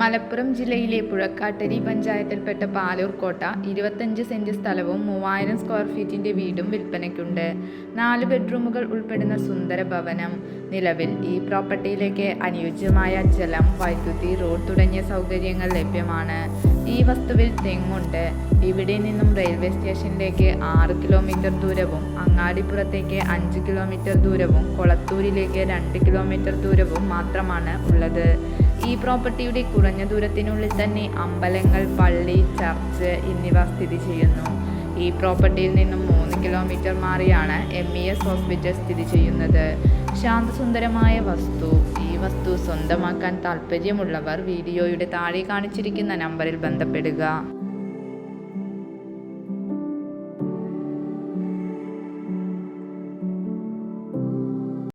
മലപ്പുറം ജില്ലയിലെ പുഴക്കാട്ടരി പഞ്ചായത്തിൽപ്പെട്ട പാലൂർക്കോട്ട ഇരുപത്തഞ്ച് സെന്റ് സ്ഥലവും മൂവായിരം സ്ക്വയർ ഫീറ്റിന്റെ വീടും വിൽപ്പനയ്ക്കുണ്ട്. നാല് ബെഡ്റൂമുകൾ ഉൾപ്പെടുന്ന സുന്ദര ഭവനം. നിലവിൽ ഈ പ്രോപ്പർട്ടിയിലേക്ക് അനുയോജ്യമായ ജലം വൈദ്യുതി റോഡ് തുടങ്ങിയ സൗകര്യങ്ങൾ ലഭ്യമാണ്. ഈ വസ്തുവിൽ തെങ്ങുണ്ട്. ഇവിടെ നിന്നും റെയിൽവേ സ്റ്റേഷനിലേക്ക് ആറ് കിലോമീറ്റർ ദൂരവും അങ്ങാടിപ്പുറത്തേക്ക് അഞ്ച് കിലോമീറ്റർ ദൂരവും കൊളത്തൂരിലേക്ക് രണ്ട് കിലോമീറ്റർ ദൂരവും മാത്രമാണ് ഉള്ളത്. ഈ പ്രോപ്പർട്ടിയുടെ കുറഞ്ഞ ദൂരത്തിനുള്ളിൽ തന്നെ അമ്പലങ്ങൾ പള്ളി ചർച്ച് എന്നിവ സ്ഥിതി ചെയ്യുന്നു. ഈ പ്രോപ്പർട്ടിയിൽ നിന്നും മൂന്ന് കിലോമീറ്റർ മാറിയാണ് എം ഇ എസ് ഹോസ്പിറ്റൽ സ്ഥിതി ചെയ്യുന്നത്. ശാന്തസുന്ദരമായ വസ്തു ഈ വസ്തു സ്വന്തമാക്കാൻ താല്പര്യമുള്ളവർ വീഡിയോയുടെ താഴെ കാണിച്ചിരിക്കുന്ന നമ്പറിൽ ബന്ധപ്പെടുക.